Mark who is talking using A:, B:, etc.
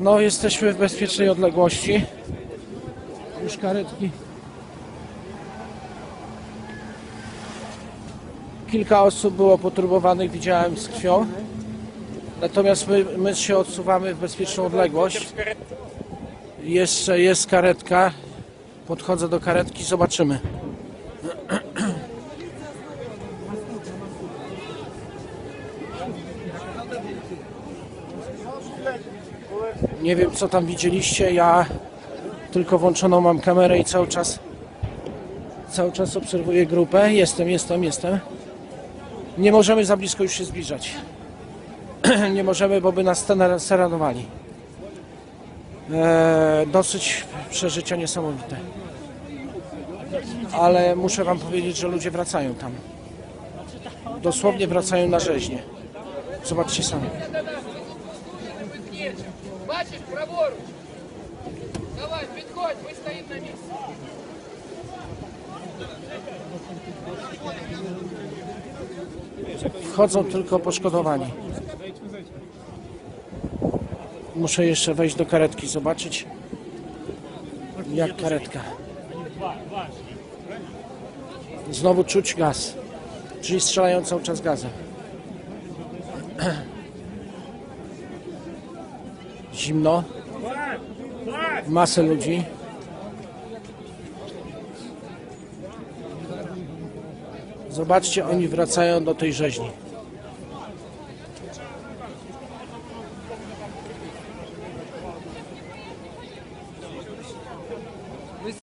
A: No, jesteśmy w bezpiecznej odległości. Już karetki. Kilka osób było poturbowanych, widziałem z krwią. Natomiast my, my się odsuwamy w bezpieczną odległość. Jeszcze jest karetka. Podchodzę do karetki, zobaczymy. Nie wiem co tam widzieliście, ja tylko włączoną mam kamerę i cały czas cały czas obserwuję grupę. Jestem, jestem, jestem. Nie możemy za blisko już się zbliżać. Nie możemy, bo by nas serenowali. Eee, dosyć przeżycia niesamowite. Ale muszę wam powiedzieć, że ludzie wracają tam. Dosłownie wracają na rzeźnie. Zobaczcie sami.
B: Бачиш, праворуч. Давай, підходь, ми стоїмо на місці.
A: Wchodzą tylko poszkodowani. Muszę jeszcze wejść do karetki, zobaczyć jak karetka. Znowu czuć gaz, czyli strzelają cały czas gazem. Zimno, masę ludzi. Zobaczcie, oni wracają do tej rzeźni.